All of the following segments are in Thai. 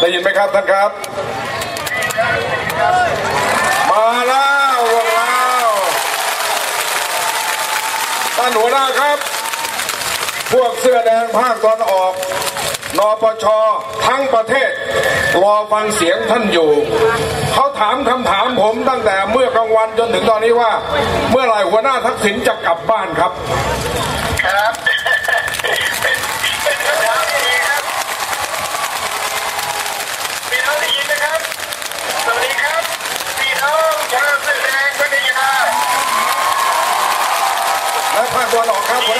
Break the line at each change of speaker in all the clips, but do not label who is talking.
ได้ยินไหมครับท่านครับ มาแล้วมาแล้วท่านหัวหน้าครับ พวกเสื้อแดงภาคตอนออกนปชทั้งประเทศ รอฟังเสียงท่านอยู่ เขาถามคำถามผมตั้งแต่เมื่อกลางวันจนถึงตอนนี้ว่า เมื่อไหร่หัวหน้าทักษิณจะกลับบ้านครับ
ครับ 把老康回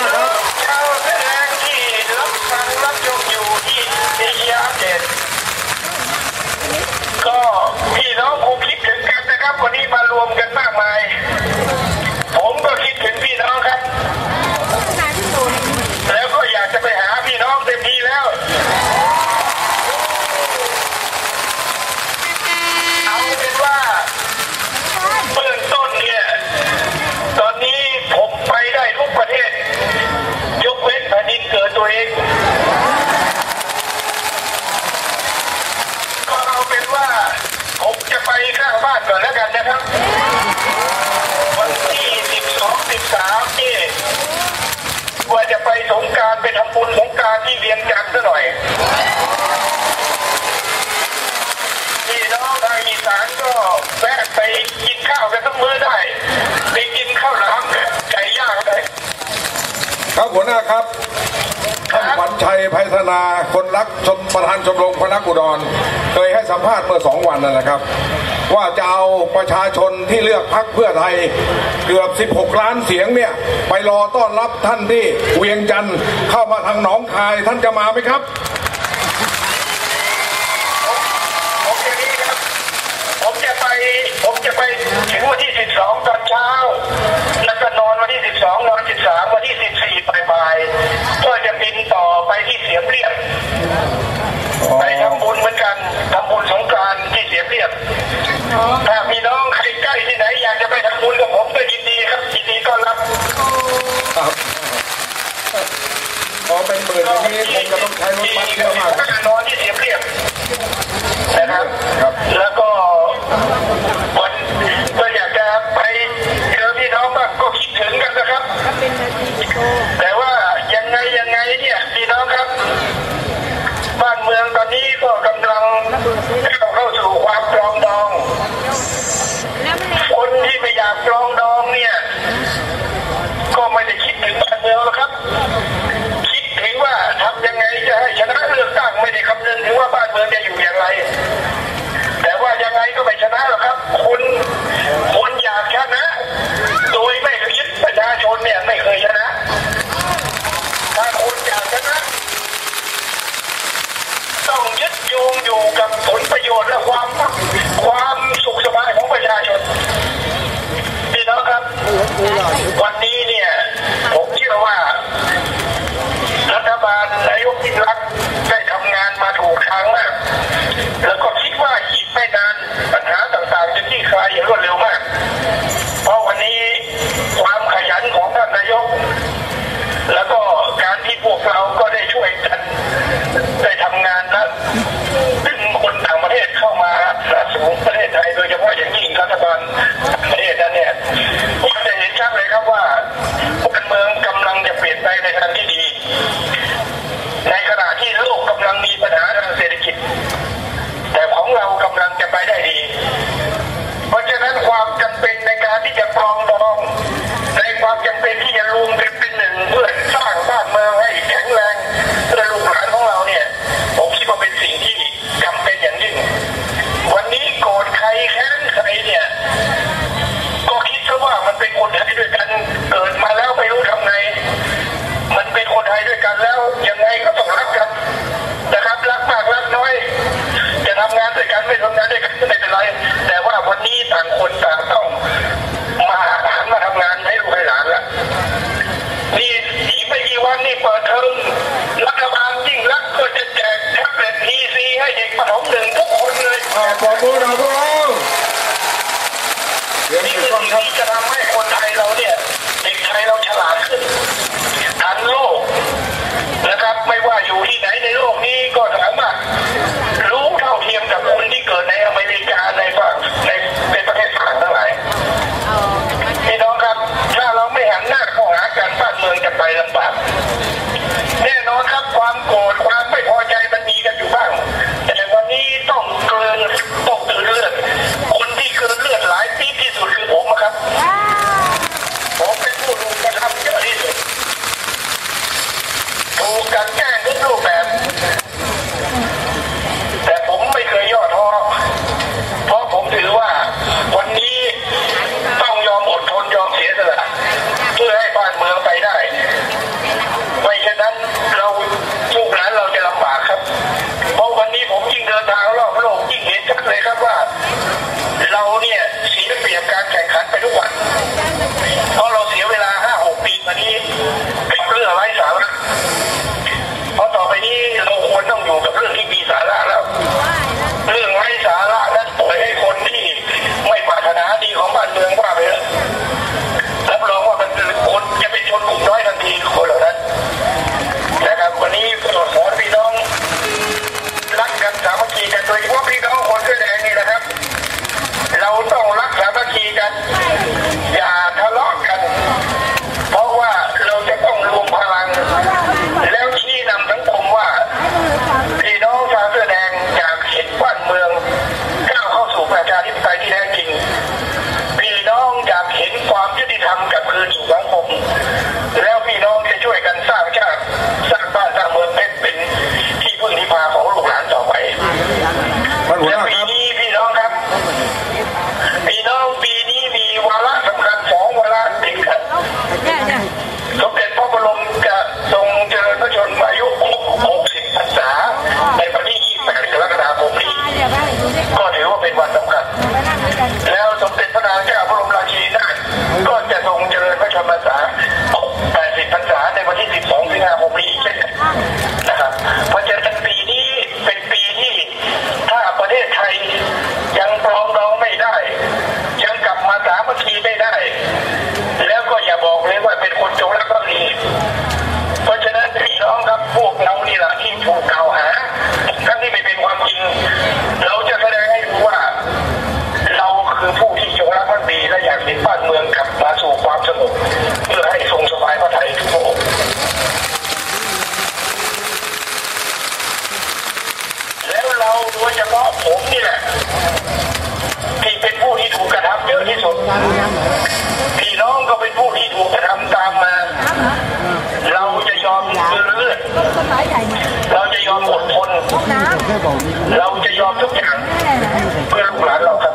ชมประ
ธานชมรมพนักอุดร เคยให้สัมภาษณ์เมื่อสองวันนั่นแหละครับ ว่าจะเอาประชาชนที่เลือกพักเพื่อไทยเกือบ 16 ล้านเสียงเนี่ยไปรอต้อนรับท่านที่เวียงจันทร์เข้ามาทางหนองคายท่านจะมาไหมครับ
ผมจะไปผมจะไปถึงวันที่ 12 ตอนเช้า แล้วก็นอนวันที่ 12 นอน 13 วันที่ 14บ่ายๆก็จะบินต่อไปที่เสียเปรียบ กันทำบุญสงกรานต์ที่เสียเปรียบถ้ามีน้องใครใกล้ที่ไหนอยากจะไปทำบุญกับผมก็ยินดีครับยินดีต้อรับ
พอเป็นเบื่
นอย่นี้ผมจะต้องใช้รถบัสเยอะมากนอนที่เสียเปรียบนะครับ แล้วก็วันก็อยากจะไปเจ
อพี่
น้อ
ง
ก็คิดถึงกันนะครับ strong ยเฉพาะผมนี่แหละที่เป็นผู้ที่ถูกกระทำเยอะที่สุดพี่น้องก็เป็นผู้ที่ถูกกระทำตามมา เราจะยอมเลือด
ต้อเรา
จะยอมอดทนเราจะยอมทุกอย่างเพื่อลูกหลานเราครับ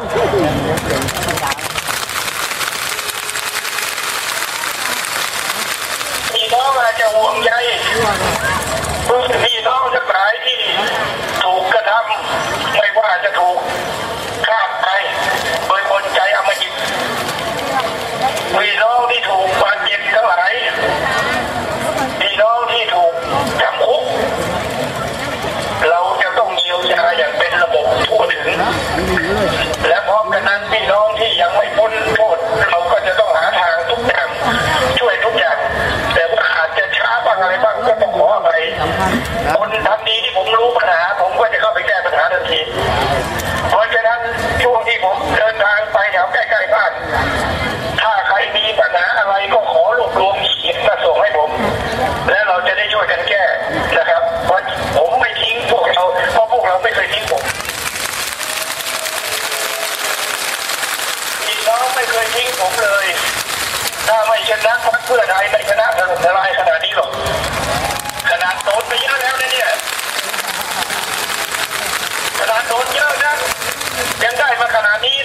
พี่น้องอาจจะห่วงใยพี่น้องทั้งหลายที่ถูกกระทำไม่ ว่าจะถูกฆ่าไปโดยคนใจอมหิตพี่น้องที่ถูกบาดเจ็บทั้งหลายพี่น้องที่ถูกจำคุก เราจะต้องเยียวยาอย่างเป็นระบบทั่วถึง และพร้อมกันนั้นพี่น้องที่ยังไม่พ้นโทษเราก็จะต้องหาทางทุกอย่างช่วยทุกอย่าง แต่ว่าอาจจะช้าบ้างอะไรบ้างก็ต้องขออภัยคนทำดีที่ผมรู้ปัญหาผมก็จะ เ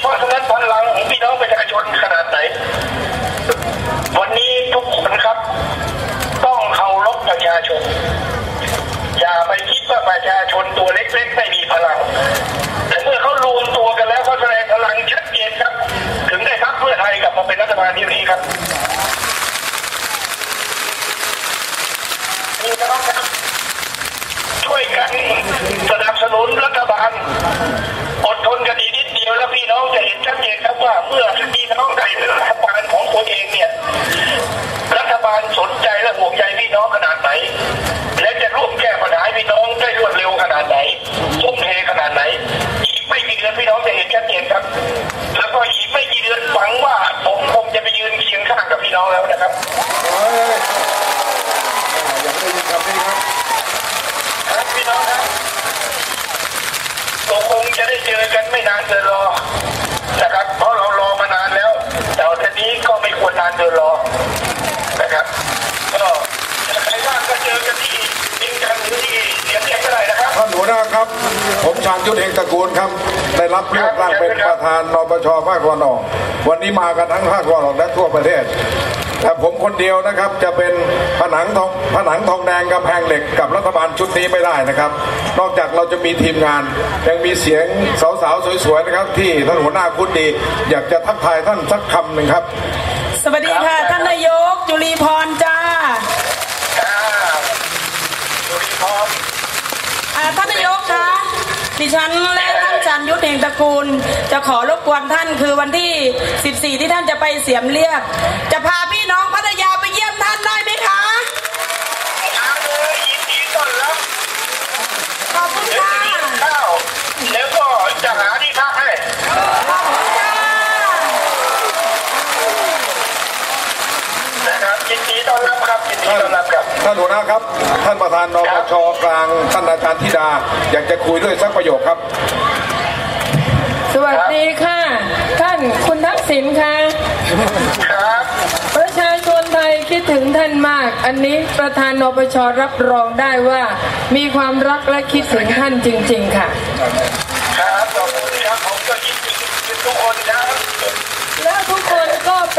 ม ครับเฮ้
ยอยากได้ยินคำนี้ครับ
ครับพี่น้องครับเราคงจะได้เจอกันไม่นานเกินรอนะครับ เพราะเรารอมานานแล้ว แต่ทีนี้ก็ไม่ควรนานเกินรอนะครับก็ใครว่างก็เจอกันที่จริงจังหรือที่เสียงเรียกก็ได้นะครับ
ท่านหัวหน้าครับ ผมชาญยุทธเฮงตระกูลครับ ได้รับเลือกตั้งเป็นประธานนปชภาคตะวันออกวันนี้มากันทั้งภาคตะวันออกและทั่วประเทศแต่ผม คนเดียวนะครับจะเป็นผนังทองผนังทองแดงกำแพงเหล็กกับรัฐบาลชุดนี้ไม่ได้นะครับ นอกจากเราจะมีทีมงาน ยังมีเสียงสาวๆสวยๆนะครับ ที่ท่านหัวหน้าคุ้นดี อยากจะทักทายท่านสักคำหนึ่งครับ
สวัสดีค่ะ ท่านนายกจุลีพรจ้า
อ่าสุริพร
อ่าท่านนายกคะดิฉันและท่านจันยุทธเองตระกูล จะขอรบกวนท่านคือวันที่ 14 ที่ท่านจะไปเสียมเรียกจะพาพี่น้องพัทยาไปเยี่ยมท่านได้ไหมคะ
มาเลยยินดีต้อนรับ
ขอบคุณ
เดี๋ยว
ค่ะ
จะมีข้าวแล้วก็จะหาที่พักให้
ขอบคุณค่ะ
นะครับยินดีต้อนรับครับยินดีต้อนรับครับ
ท่านหัวหน้าครับ ท่านประธานนปชกลางท่านอาจารย์ธิดา อยากจะคุยด้วยสักประโยคครับ
สวัสดีค่ะ ท่านคุณทักษิณค่ะ
ครับ
ประชาชนไทยคิดถึงท่านมาก อันนี้ประธานนปชรับรองได้ว่า มีความรักและคิดถึงท่านจริง ๆ ค่ะ
ครับขอบคุณครับผมก็ยินดีกับทุกคนครับ
และทุกคนก็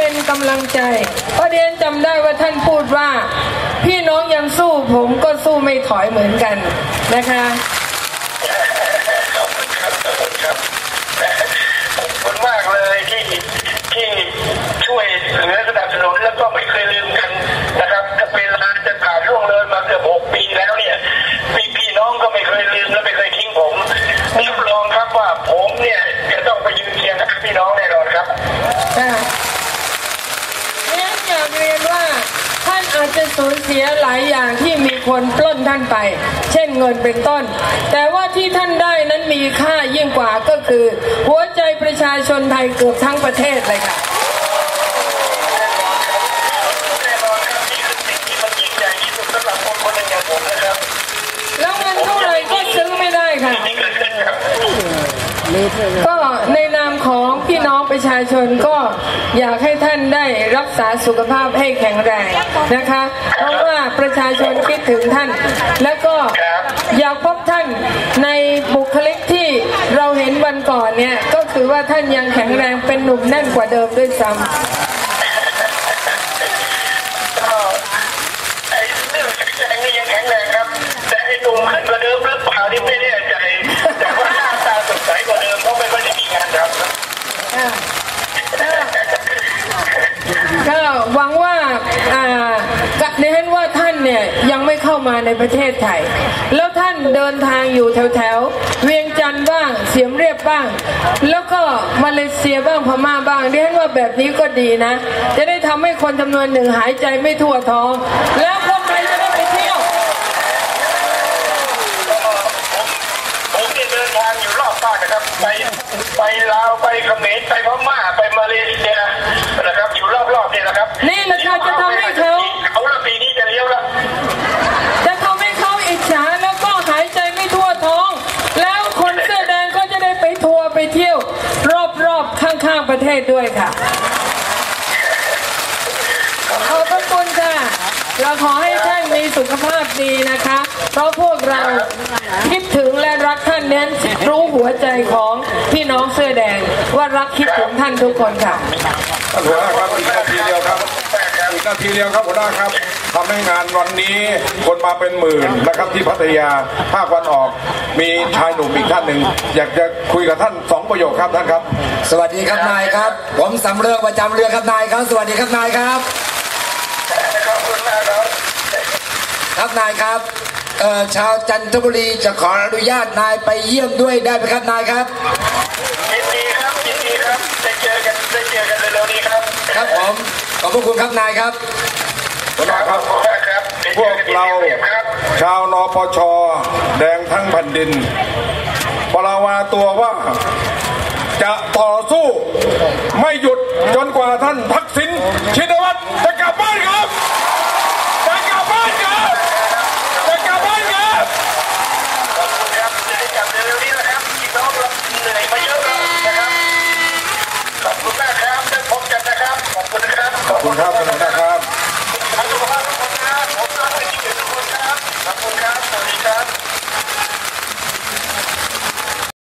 เป็นกำลังใจเพราะเดียนจำได้ว่าท่านพูดว่า พี่น้องยังสู้ผมก็สู้ไม่ถอยเหมือนกันนะคะ
ขอบคุณครับขอบคุณครับ
ขอบคุณมากเลยที่ที่ช่วยเหลือสนับสนุน ไป เช่นเงินเป็นต้น แต่ว่าที่ท่านได้นั้นมีค่ายิ่งกว่าก็คือ หัวใจประชาชนไทยเกือบทั้งประเทศเลยค่ะ
แน่นอนครับนี่คือสิ่งที่มันยิ่งใหญ่ที่สุดสำหรับคนคนหนึ่งอย่างผมนะครับ
แล้วเงินเท่าไหร่ก็ซื้อไม่ได้ค่ะ
ที่เกิดขึ้นครับ
ก็ในนามของพี่น้องประชาชนก็อยากให้ท่านได้รักษาสุขภาพให้แข็งแรงนะคะเพราะว่า ประชาชนคิดถึงท่าน แล้วก็อยากพบท่านในบุคลิกที่เราเห็นวันก่อนเนี่ยก็คือว่าท่านยังแข็งแรงเป็นหนุ่มแน่นกว่าเดิมด้วยซ้ำ
ก็ไอ้เรื่องแข็งแรงนี่ยังแข็งแรงครับ แต่ไอ้หนุ่มขึ้นกว่าเดิมหรือเปล่านี่ไม่แน่ใจ แต่ว่าหน้าตาสดใสกว่าเดิมเพราะไม่ค่อยได้มีงานทำครับ
ก็หวังว่าอ่าดิฉันว่าท่าน เนี่ยยังไม่เข้ามาในประเทศไทย แล้วท่านเดินทางอยู่แถวแถวเวียงจันทร์บ้าง เสียมเรียบบ้าง แล้วก็มาเลเซียบ้างพม่าบ้างดิฉันว่าแบบนี้ก็ดีนะ จะได้ทำให้คนจำนวนหนึ่งหายใจไม่ทั่วท้อง แล้วคนไทยจะได้ไปเที่ยว
ผมเนี่ยเดินทางอยู่รอบภาคนะครับไปไปลาวไปเขมรไปพม่าไปมาเลเซียนะครับ อยู่รอบๆเนี่ยนะครับ
นี่แหละค่ะจะทำให้เขา
เขาละปีนี้จะเลี้ยวละ
จะทำให้เขาอิจฉาแล้วก็หายใจไม่ทั่วท้อง แล้วคนเสื้อแดงก็จะได้ไปทัวร์ไปเที่ยว รอบๆข้างประเทศด้วยค่ะ ขอบพระคุณค่ะ เราขอให้ท่านมีสุขภาพดีนะคะ เพราะพวกเราคิดถึงและรักท่านเน้นรู้หัวใจของพี่น้องเสื้อแดง ว่ารักคิดถึงท่านทุกคนค่ะ
ท่านหัวหน้าครับอีกนาทีเดียวครับอีกนาทีเดียวครับหัวหน้าครับ ทำให้งานวันนี้คนมาเป็นหมื่นนะครับที่พัทยาภาควันออก มีชายหนุ่มอีกท่านหนึ่งอยากจะคุยกับท่านสองประโยคครับท่านครับ
สวัสดีครับนายครับ ผมสำเริงประจำเรือครับนายครับ สวัสดีครับนายครับ
ขอบคุณมากครับ
ครับนายครับเอ่อชาวจันทบุรีจะขออนุญาตนายไปเยี่ยมด้วยได้ไหมครับนายครับ
ยินดีครับยินดีครับได้เจอกันได้เจอกันเร็วๆนี้ครับ
ครับผมขอบพระคุณครับนายครับ
หัวห นะครับ พว
ก
เราชาวนปช แดงทั้งแผ่นดินปราวาตัวว่าจะต่อสู้ไม่หยุดจนกว่าท่านทักษิณชินวัตรจะกลับบ้านครับจะกลับบ้านครับ
จะกลับบ้านคร
ับ
ขอบคุณครับจมแขอบคุณมาครับได้พบกันนะครับขอบคุณนะครับขอบคุณครับ